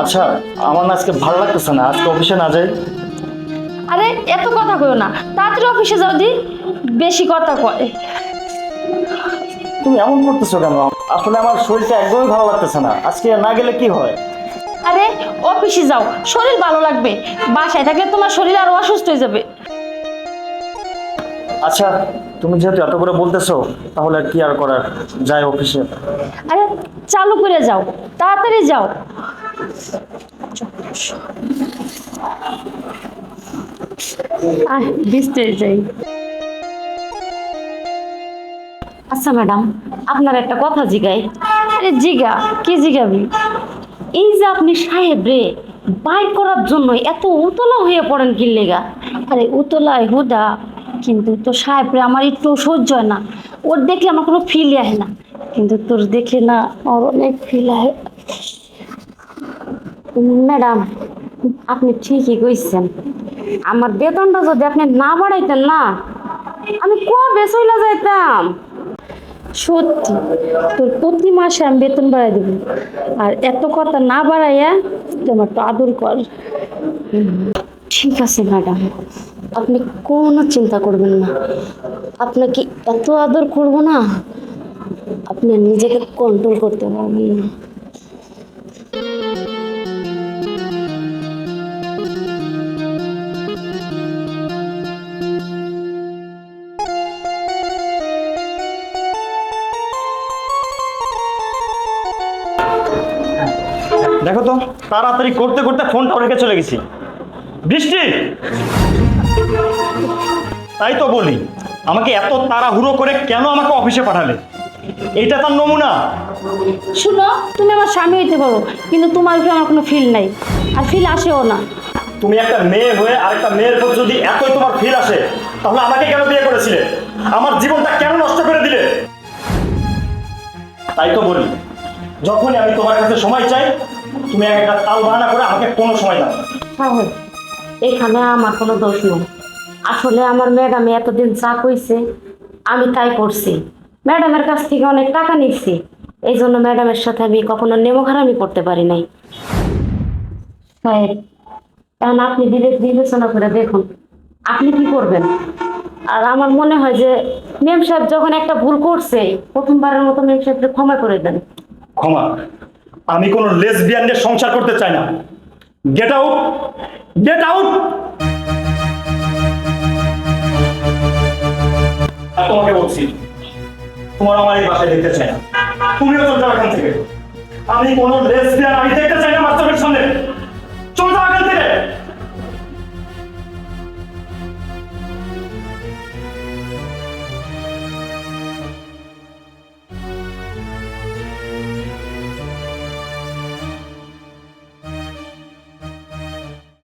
আচ্ছা আমার না আজকে ভালো লাগতেছে না আজকে অফিসে না যাই? আরে এত কথা কইও না তাড়াতাড়ি অফিসে যাও দি বেশি কথা কয়। তুমি এমন করতেছো কেন? আসলে আমার শরীরটা একদমই ভালো লাগতেছে না আজকে না গেলে কি হয়? আরে অফিসে যাও শরীর ভালো লাগবে বাসায় থাকলে তোমার শরীর আরও অসুস্থ হয়ে যাবে। আচ্ছা তুমি যেহেতু এত করে বলতেছো তাহলে কি আর করার? যাই অফিসে। আরে চালু করে যাও তাড়াতাড়ি যাও। আচ্ছা ম্যাডাম, আপনার একটা কথা জিগাই। আরে, জিগা? কি জিগাবি? এই যে আপনি সাহেব রে, বাইর করার জন্য এত উতলা হয়ে পড়েন কি লেগা? আরে উতলায় হুদা, কিন্তু তো সাহেব রে আমার একটু সহ্য হয় না। ওর দেখলে আমার কোনো ফিলই আসে না। কিন্তু তোর দেখে না, আমার অনেক ফিল হয় ম্যাডাম আপনি ঠিকই কইছেন। আমার বেতনটা যদি আপনি না বাড়াইতেন না আমি কবে চলে যাইতাম? সত্যি তোর প্রতি মাসে আমি বেতন বাড়াই দেব। আর এত কথা না বাড়াইয়া তুই আমার তো আদর কর। ঠিক আছে ম্যাডাম। আপনি কোনো চিন্তা করবেন না। আপনাকে এত আদর করব না আপনি নিজেকে কন্ট্রোল করতে পারবেন না। দেখো তো তাড়াতাড়ি করতে করতে ফোনটাও রেখে চলে গেছি। বৃষ্টি! তাই তো বলি আমাকে এত তাড়াহুড়ো করে কেন আমাকে অফিসে পাঠালে? এইটা তার নমুনা। শুনো তুমি আমার স্বামী হইতে পারো কিন্তু তোমার উপরে আমার কোনো ফিল নাই আর ফিল আসেও না। তুমি একটা মেয়ে হয়ে আরেকটা মেয়ের প্রতি যদি এতই তোমার ফিল আসে তাহলে আমাকে কেন বিয়ে করেছিলে? আমার জীবনটা কেন নষ্ট করে দিলে? তাই তো বলি যখনই আমি তোমার কাছে সময় চাই তুমি একটা তাল বাহানা করে আমাকে কোনো সময় দাও না। সাহেব এখানে আমার কোনো দোষ নেই। আসলে আমার ম্যাডামে এতদিন চা কইছে আমি তাই করছি। ম্যাডামের কাছ থেকে অনেক টাকা নিচ্ছি এই জন্য ম্যাডামের সাথে আমি কখনো নেমোখারামি করতে পারি নাই। সাহেব এখন আপনি বিবেক বিবেচনা করে দেখুন আপনি কি করবেন? আর আমার মনে হয় যে মেম সাহেব যখন একটা ভুল করছে প্রথমবারের মতো মেম সাহেবকে ক্ষমা করে দেন। ক্ষমা? আমি কোনো লেসবিয়ানদের সংসার করতে চাই না। গেট আউট গেট আউট তোমাকে বলছি, তোমার আমার এই বাসায় দেখতে চাই না। তুমিও চলে যাও এখান থেকে। আমি কোনো লেসবিয়ান, আমি দেখতে চাই না বাস্তবের সামনে।